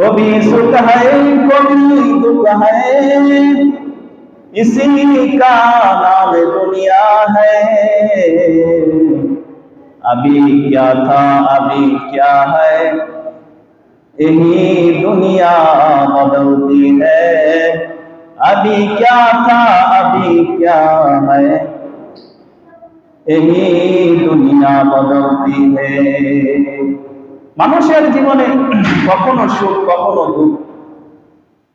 कभी सुख है, कभी दुख है। इसी का नाम दुनिया है। अभी क्या था, अभी क्या है? यही दुनिया बदलती है। अभी क्या था, अभी क्या है? यही दुनिया बदलती है। মানুষের জীবনে কখনো সুখ, কখনো দুঃখ।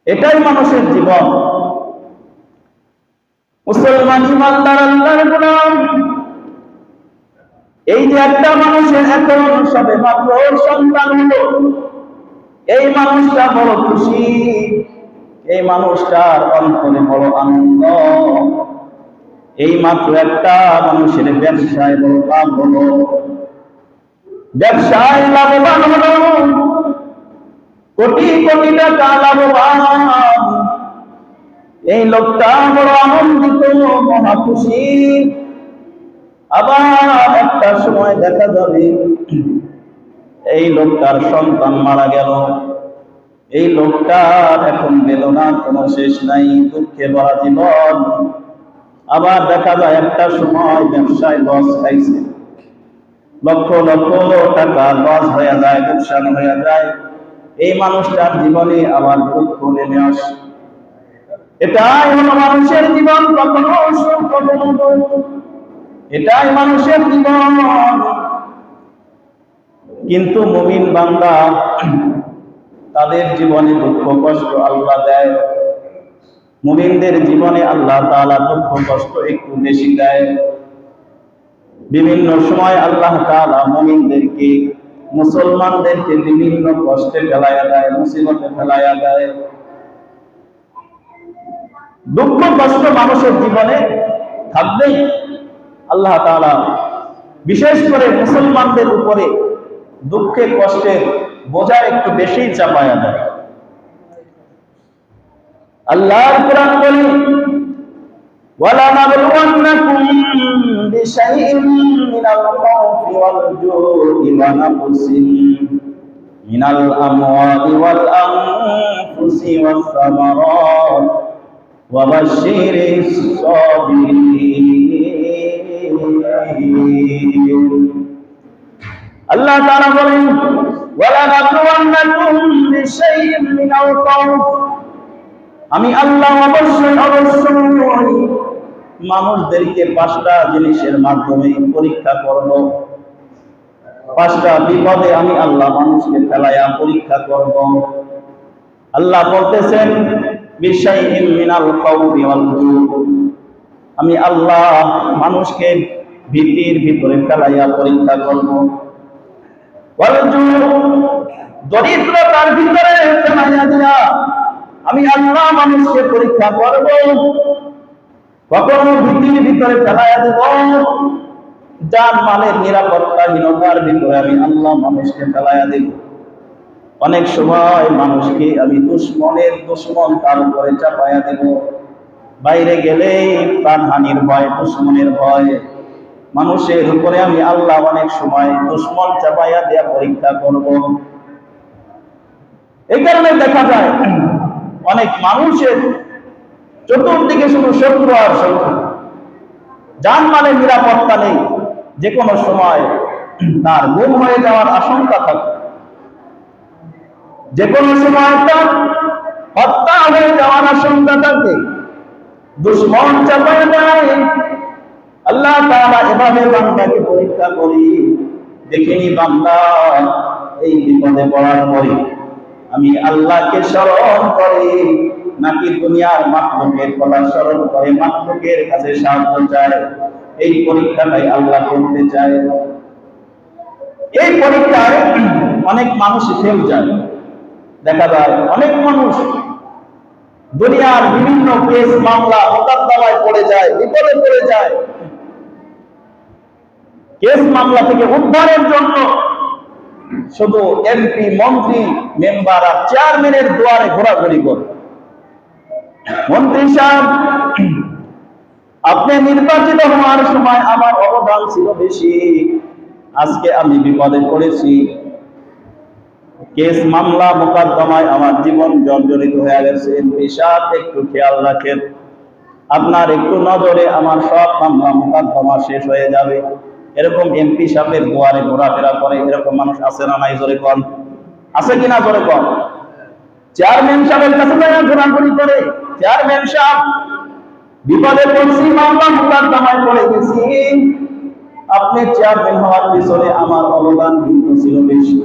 এটাই মানুষের জীবন। মুসলমান ইমানদার আল্লাহর গোলাম। এই যে একটা মানুষের এখন সবে মাত্র সন্তান হলো, এই মানুষটা বড় খুশি, এই মানুষটার অন্তরে বড় আনন্দ। এই মাত্র একটা মানুষের ব্যবসায় বড় লাভ হলো। ব্যবসায় লাভবান হলো কোটি কোটি টাকা লাভবান। এই লোকটা বড় আনন্দিত, মহা খুশি। আবার একটা সময় দেখা যাবে, এই লোকটার সন্তান মারা গেল। এই লোকটার এখন বেদনার কোনো শেষ নাই, দুঃখে ভরা জীবন। আবার দেখা যায় একটা সময় ব্যবসায় লস খাইছে। লক্ষ লক্ষ টাকা লস হয়ে যায়, লোকসান হয়ে যায়। এই মানুষটার জীবনে আবার দুঃখ নেমে আসে। এটাই হলো মানুষের জীবন, কখনো সুখ কখনো এটাই মানুষের জীবন। কিন্তু মুমিন বান্দা তাদের জীবনে দুঃখ, কষ্ট আল্লাহ দেয়। মুমিনদের জীবনে আল্লাহ তাআলা দুঃখ, কষ্ট একটু বেশি দেয়। বিভিন্ন সময় আল্লাহ মুমিনদেরকে, মুসলমানদেরকে বিভিন্ন কষ্টে ফেলাইয়া দেয়, মুসিবতে ফেলাইয়া দেয়। দুঃখ কষ্ট মানুষের জীবনে থাকবেই আল্লাহ তাআলা বিশেষ করে মুসলমানদের উপরে দুঃখে কষ্টের বোঝা একটু বেশি চাপায়া দেয়। আল্লাহর কোরআন বলে ولنبلونكم بشيء من الخوف والجوع ونقص من الأموال والأنفس والثمرات وبشر الصابرين আল্লাহ তাআলা বলেন ওয়ালা নাবলুওয়ান্নাকুম বিশাইইন মিনাল খাউফ আমি আল্লাহ অবশ্যই অবশ্যই মানুষদেরকে পাঁচটা জিনিসের মাধ্যমে পরীক্ষা করব। পাঁচটা বিপদে আমি আল্লাহ মানুষকে ফেলাইয়া পরীক্ষা করব। আল্লাহ বলতেছেন আমি আল্লাহ মানুষকে ভীতির ভিতরে ফেলাইয়া পরীক্ষা করব। দরিদ্রতার ভিতরে আমি আল্লাহ মানুষকে পরীক্ষা করব। কখনো ভীতির ভিতরে ফেলাইয়া দেব যার মালের নিরাপত্তাহীনতার ভিতরে আমি আল্লাহ মানুষকে ফেলাইয়া দেব। অনেক সময় মানুষকে আমি দুশ্মনের দুশ্মন তার উপরে চাপাইয়া দেব। বাইরে গেলে প্রাণহানির ভয়, দুশ্মনের ভয়। মানুষের উপরে আমি আল্লাহ অনেক সময় দুশ্মন চাপাইয়া দেয়া পরীক্ষা করব। এই কারণে দেখা যায়, অনেক মানুষের চতুর্দিকে শুধু শত্রু আর শত্রু। যান মানে নিরাপত্তা নেই, যে কোনো সময় তার গুম হয়ে যাওয়ার আশঙ্কা থাকে। যে কোনো সময় তার হত্যা হয়ে যাওয়ার আশঙ্কা থাকে। দুশ্মন চাপায় দেয়। আল্লাহ তাআলা এভাবে বান্দাকে পরীক্ষা করি। দেখিনি বান্দা, এই বিপদে পড়ার পরে আমি আল্লাহকে স্মরণ করে। নাকি দুনিয়ার মাতলুকের কথা স্মরণ করে মাতলুকের কাছে সাহায্য চায়? এই পরীক্ষাটাই আল্লাহ করতে চায়। এই পরীক্ষায় অনেক মানুষ ফেল যায়। দেখা যায় অনেক মানুষ দুনিয়ার বিভিন্ন কেস মামলা মোকদ্দমায় পড়ে যায়, বিপদে পড়ে যায়। কেস মামলা থেকে উদ্ধারের জন্য শুধু এমপি মন্ত্রী মেম্বার আর চেয়ারম্যানের দুয়ারে ঘোরাঘুরি করে। মন্ত্রী সাহেব, আপনি নির্বাচিত হওয়ার সময় আমার অবদান ছিল বেশি। আজকে আমি বিপদে পড়েছি। কেস মামলা মোকদ্দমায় আমার জীবন জর্জরিত হয়ে গেছে। একটু খেয়াল রাখেন। আপনার একটু নজরে আমার সব মামলা মোকদ্দমা শেষ হয়ে যাবে। এরকম এমপি সাহেবের দুয়ারে ঘোরাফেরা করে এরকম মানুষ আছে না নাই জোরে কন? আছে কিনা জোরে কন? চেয়ারম্যান সাহেবের কাছে ঘোরাঘুরি করে। চেয়ারম্যান সাহেব বিপদে পড়ছি, মামলা গেছি। আপনি চেয়ারম্যান হওয়ার পিছনে আমার অবদান কিন্তু ছিল বেশি।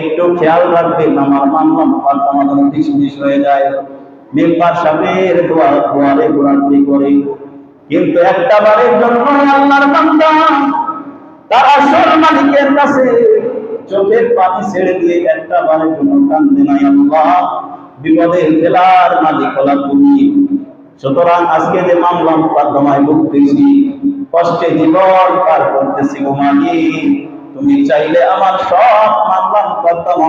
একটু খেয়াল রাখবেন, আমার মামলা মোকদ্দমা যেন ডিসমিস হয়ে যায়। মেম্বার সাহেবের দোয়ার দোয়ারে ঘোরাঘুরি করে। কিন্তু একটা বারের জন্য আল্লাহর বান্দা মালিকের কাছে চোখের পানি ছেড়ে দিয়ে একটা বারের জন্য কান্দে নাই আল্লাহ। বিপদের ফেলার মালিক হলা তুমি। সুতরাং আজকে যে মামলা মোকদ্দমায় ভুগতেছি কষ্টে জীবন পার করতেছি গো মালিক। তুমি চাইলে আমার সব মামলা মোকদ্দমা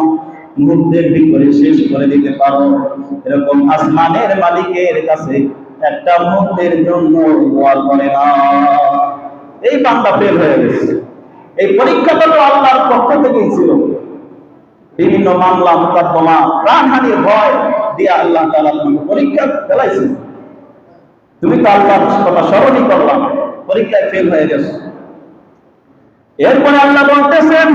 মুহূর্তের ভিতরে শেষ করে দিতে পারো। এরকম আসমানের মালিকের কাছে একটা মুহূর্তের জন্য দোয়া করে না। এই বান্দা ফেল হয়ে গেছে। এই পরীক্ষাটা তো আল্লাহর পক্ষ বিভিন্ন মামলা, মোকদ্দমা প্রাণহানির ভয় দিয়ে আল্লাহ পরীক্ষা ফেলাইছে তুমি তো আল্লাহ কথা স্মরণই করলাম পরীক্ষায় ফেল হয়ে গেছ। এরপরে আল্লাহ বলতেছেন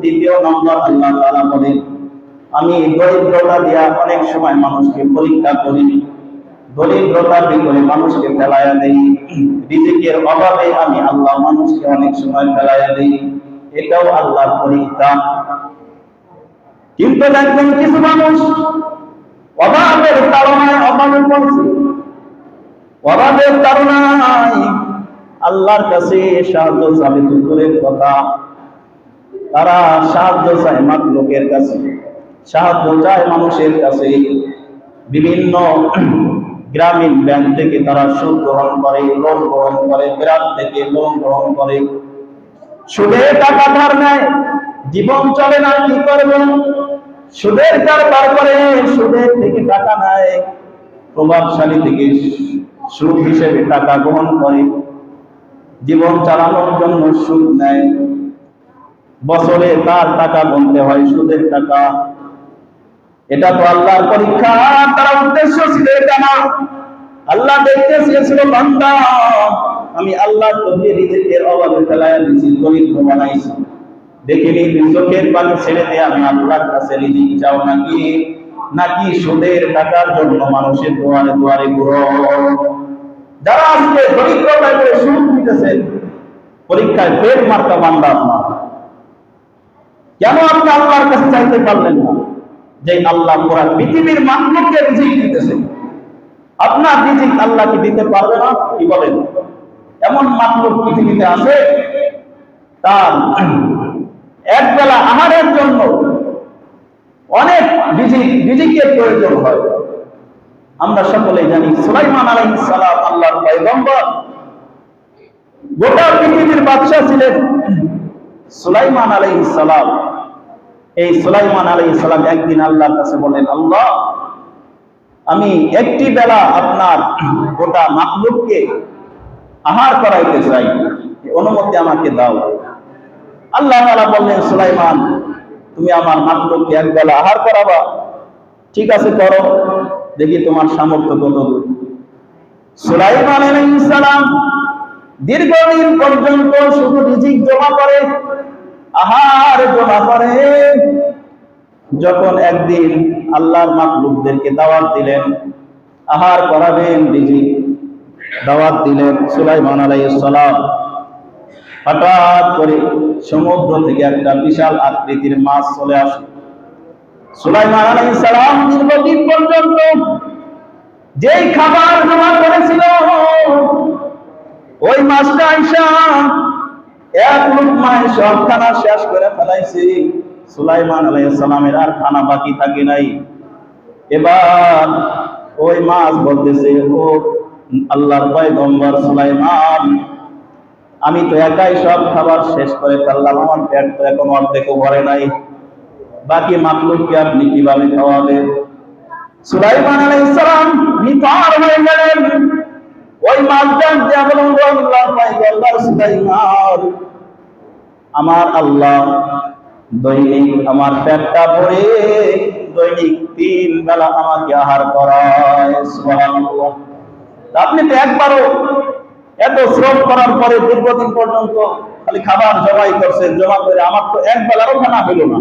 দ্বিতীয় নম্বর আল্লাহ বলেন আমি দরিদ্রতা দিয়া অনেক সময় মানুষকে পরীক্ষা করি। দরিদ্রতার ভিতরে মানুষকে ফেলাইয়া দেই। রিজিকের অভাবে আমি আল্লাহ মানুষকে অনেক সময় ফেলাইয়া দেই। এটাও আল্লাহর পরীক্ষা। কিন্তু দেখবেন কিছু মানুষ অভাবের কারণে অভাবে পড়ছে। অভাবের কারণায় আল্লাহর কাছে সাহায্য চাবে দূরের কথা। তারা সাহায্য চায় লোকের কাছে। সাহায্য চায় মানুষের কাছে। বিভিন্ন গ্রামীণ ব্যাংক থেকে তারা সুদ গ্রহণ করে, লোন গ্রহণ করে গ্রাম থেকে লোন গ্রহণ করে। সুদে টাকা ধার নেয়, জীবন চলে না, কি করবে? সুদের কারবার করে সুদের থেকে টাকা নেয়। প্রভাবশালী থেকে সুদ হিসেবে টাকা গ্রহণ করে। জীবন চালানোর জন্য সুদ নেয়। বছরে তার টাকা গুনতে হয়, সুদের টাকা। এটা তো আল্লাহর পরীক্ষা তার উদ্দেশ্য ছিল এটা না। আল্লাহ দেখতে চেয়েছিল, বান্দা, আমি আল্লাহ তোকে রিজিকের অভাবে ফেলায় দিয়েছি দরিদ্র বানাইছি। পানি ছেড়ে আমি আল্লাহর কাছে চাও নাকি? নাকি সুদের টাকার জন্য মানুষের দুয়ারে দুয়ারে ঘুরো? যারা আজকে দরিদ্রতায় করে সুদ নিতেছে, পরীক্ষায় ফের মার্কা বান্দা আপনার। কেন আপনি আল্লাহর কাছে চাইতে পারলেন না? যে আল্লাহ পুরা পৃথিবীর মানুষকে রিজিক দিতেছে। আপনার রিজিক আল্লাহ কি দিতে পারবে না? কি বলেন? এমন মাতলুক পৃথিবীতে আছে, তার এক বেলা আহারের জন্য অনেক রিজিক, রিজিকের প্রয়োজন হয়। আমরা সকলেই জানি, সুলাইমান আলাইহিস সালাম আল্লাহর পয়গম্বর। গোটা পৃথিবীর বাদশা ছিলেন সুলাইমান আলাইহিস সালাম। এই সুলাইমান আলাইহিস সালাম একদিন আল্লাহর কাছে বলেন আল্লাহ, আমি একটি বেলা আপনার গোটা মাকলুককে আহার করাইতে চাই। অনুমতি আমাকে দাও। আল্লাহ বললেন, সুলাইমান, তুমি আমার মাকলুককে এক বেলা আহার করাবা। ঠিক আছে, করো। দেখি তোমার সামর্থ্য কত। সুলাইমান সালাম দীর্ঘদিন পর্যন্ত শুধু রিজিক জমা করে, আহার জমা করে। যখন একদিন আল্লাহর মাকলুকদেরকে দাওয়াত দিলেন, আহার করাবেন রিজিক দাওয়াত দিলেন সুলাইমান আলাইহিস সালাম। হঠাৎ করে সমুদ্র থেকে একটা বিশাল আকৃতির মাছ চলে আসে। সুলাইমান আলাইহিস সালাম দীর্ঘদিন পর্যন্ত যেই খাবার জমা করেছিল, ওই মাছটা আইসা এক লুকমায় সব খানা শেষ করে ফেলাইছে। সুলাইমান আলাইহিস সালামের আর খানা বাকি থাকে নাই। এবার ওই মাছ বলতেছে, ও আল্লাহর পয়গম্বর সুলাইমান, আমি তো একাই সব খাবার শেষ করে ফেললাম, আমার পেট তো এখন অর্ধেকও ভরে নাই। বাকি মাতলুককে আপনি কীভাবে খাওয়াবেন? সুলাইমান আলাইহিস সালাম নিতার হয়ে গেলেন। ওই মালটান যে বলুন আল্লাহ পাইগম্বর সুলাইমান, আমার আল্লাহ দৈনিক আমার পেটটা ভরে, দৈনিক তিন বেলা আমাকে আহার করায় আপনি তো একবারও এত শ্রম করার পরে দীর্ঘদিন পর্যন্ত খালি খাবার জমাই করছেন, জমা করে, আমার তো এক বেলারও খানা হইল না।